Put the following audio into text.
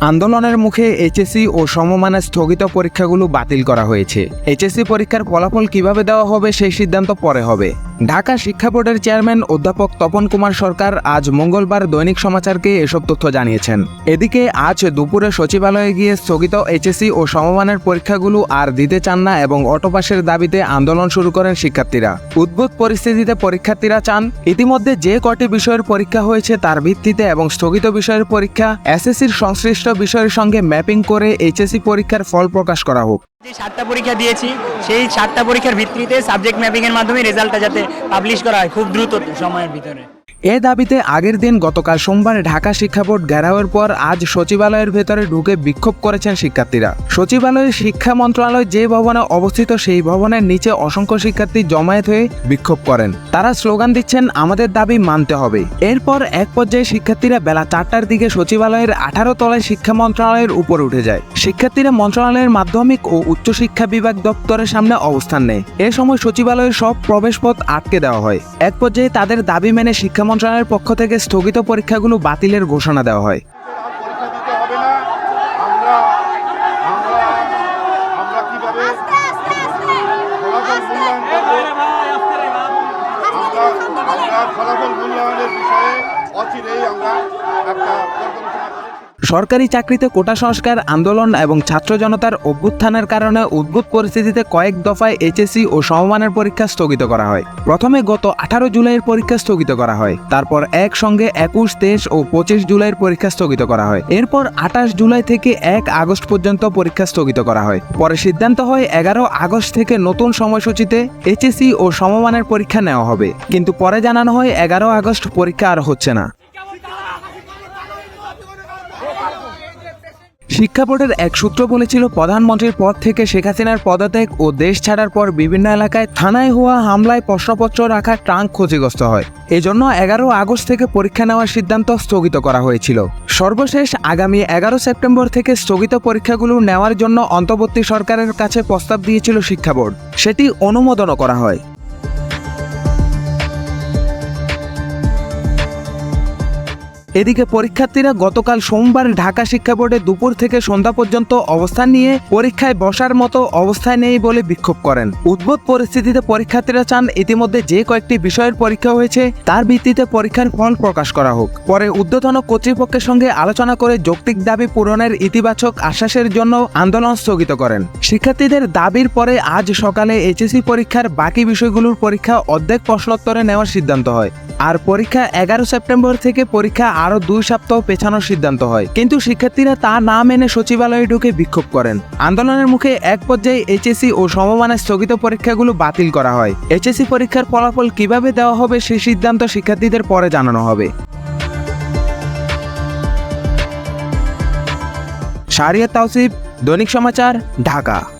আন্দোলনের মুখে এইচএসসি ও সমমানের স্থগিত পরীক্ষাগুলো বাতিল করা হয়েছে। এইচএসসি পরীক্ষার ফলাফল কীভাবে দেওয়া হবে সেই সিদ্ধান্ত পরে হবে। ঢাকা শিক্ষা বোর্ডের চেয়ারম্যান অধ্যাপক তপন কুমার সরকার আজ মঙ্গলবার দৈনিক সমাচারকে এসব তথ্য জানিয়েছেন। এদিকে আজ দুপুরে সচিবালয়ে গিয়ে স্থগিত এইচএসসি ও সমমানের পরীক্ষাগুলো আর দিতে চান না এবং অটোপাসের দাবিতে আন্দোলন শুরু করেন শিক্ষার্থীরা। উদ্ভুত পরিস্থিতিতে পরীক্ষার্থীরা চান, ইতিমধ্যে যে কটি বিষয়ের পরীক্ষা হয়েছে তার ভিত্তিতে এবং স্থগিত বিষয়ের পরীক্ষা এসএসসির সংশ্লিষ্ট বিষয়ের সঙ্গে ম্যাপিং করে এইচএসসি পরীক্ষার ফল প্রকাশ করা হোক। যে সাতটা পরীক্ষা দিয়েছি, সেই সাতটা পরীক্ষার ভিত্তিতে সাবজেক্ট ম্যাপিংয়ের মাধ্যমে রেজাল্টটা যাতে পাবলিশ করা হয় খুব দ্রুত সময়ের ভিতরে। এ দাবিতে আগের দিন গতকাল সোমবার ঢাকা শিক্ষা বোর্ড ঘেরাওয়ের পর আজ সচিবালয়ের ভেতরে ঢুকে বিক্ষোভ করেছেন শিক্ষার্থীরা। সচিবালয়ের শিক্ষা মন্ত্রণালয় যে ভবনে অবস্থিত সেই ভবনের নিচে অসংখ্য শিক্ষার্থী জমায়েত হয়ে বিক্ষোভ করেন। তারা স্লোগান দিচ্ছেন, আমাদের দাবি মানতে হবে। এরপর এক পর্যায়ে শিক্ষার্থীরা বেলা চারটার দিকে সচিবালয়ের আঠারো তলায় শিক্ষা মন্ত্রণালয়ের উপর উঠে যায়। শিক্ষার্থীরা মন্ত্রণালয়ের মাধ্যমিক ও উচ্চশিক্ষা বিভাগ দপ্তরের সামনে অবস্থান নেয়। এ সময় সচিবালয়ের সব প্রবেশপথ আটকে দেওয়া হয়। এক পর্যায়ে তাদের দাবি মেনে শিক্ষা মন্ত্রণালয়ের পক্ষ থেকে স্থগিত পরীক্ষাগুলো বাতিলের ঘোষণা দেওয়া হয়। ফলাফল মূল্যায়নের বিষয়ে অচিরেই আমরা একটা সরকারি চাকরিতে কোটা সংস্কার, আন্দোলন এবং ছাত্র জনতার অভ্যুত্থানের কারণে উদ্ভুত পরিস্থিতিতে কয়েক দফায় এইচএসসি ও সমমানের পরীক্ষা স্থগিত করা হয়। প্রথমে গত আঠারো জুলাইয়ের পরীক্ষা স্থগিত করা হয়। তারপর একসঙ্গে একুশ, তেইশ ও পঁচিশ জুলাইয়ের পরীক্ষা স্থগিত করা হয়। এরপর আঠাশ জুলাই থেকে এক আগস্ট পর্যন্ত পরীক্ষা স্থগিত করা হয়। পরে সিদ্ধান্ত হয় এগারো আগস্ট থেকে নতুন সময়সূচিতে এইচএসসি ও সমমানের পরীক্ষা নেওয়া হবে। কিন্তু পরে জানানো হয় এগারো আগস্ট পরীক্ষা আর হচ্ছে না। শিক্ষা বোর্ডের এক সূত্র বলেছিল, প্রধানমন্ত্রীর পদ থেকে শেখ হাসিনার পদত্যাগ ও দেশ ছাড়ার পর বিভিন্ন এলাকায় থানায় হওয়া হামলায় প্রশ্নপত্র রাখা ট্রাঙ্ক ক্ষতিগ্রস্ত হয়। এজন্য এগারো আগস্ট থেকে পরীক্ষা নেওয়ার সিদ্ধান্ত স্থগিত করা হয়েছিল। সর্বশেষ আগামী এগারো সেপ্টেম্বর থেকে স্থগিত পরীক্ষাগুলো নেওয়ার জন্য অন্তর্বর্তী সরকারের কাছে প্রস্তাব দিয়েছিল শিক্ষা বোর্ড। সেটি অনুমোদনও করা হয়। এদিকে পরীক্ষার্থীরা গতকাল সোমবার ঢাকা শিক্ষা বোর্ডে দুপুর থেকে সন্ধ্যা পর্যন্ত অবস্থান নিয়ে পরীক্ষায় বসার মতো অবস্থায় নেই বলে বিক্ষোভ করেন। উদ্ভুত পরিস্থিতিতে পরীক্ষার্থীরা চান ইতিমধ্যে যে কয়েকটি বিষয়ের পরীক্ষা হয়েছে, তার ভিত্তিতে পরীক্ষার ফল প্রকাশ করা হোক। পরে ঊর্ধ্বতন কর্তৃপক্ষের সঙ্গে আলোচনা করে যৌক্তিক দাবি পূরণের ইতিবাচক আশ্বাসের জন্য আন্দোলন স্থগিত করেন। শিক্ষার্থীদের দাবির পরে আজ সকালে এইচএসসি পরীক্ষার বাকি বিষয়গুলোর পরীক্ষা অর্ধেক প্রশ্নোত্তরে নেওয়ার সিদ্ধান্ত হয়। আর পরীক্ষা এগারো সেপ্টেম্বর থেকে পরীক্ষা আরও দুই সপ্তাহ পেছানোর সিদ্ধান্ত হয়। কিন্তু শিক্ষার্থীরা তা না মেনে সচিবালয়ে ঢুকে বিক্ষোভ করেন। আন্দোলনের মুখে এক পর্যায়ে এইচএসসি ও সমমানের স্থগিত পরীক্ষাগুলো বাতিল করা হয়। এইচএসসি পরীক্ষার ফলাফল কীভাবে দেওয়া হবে সেই সিদ্ধান্ত শিক্ষার্থীদের পরে জানানো হবে। শাহরিয়ার তাওসিফ, দৈনিক সমাচার, ঢাকা।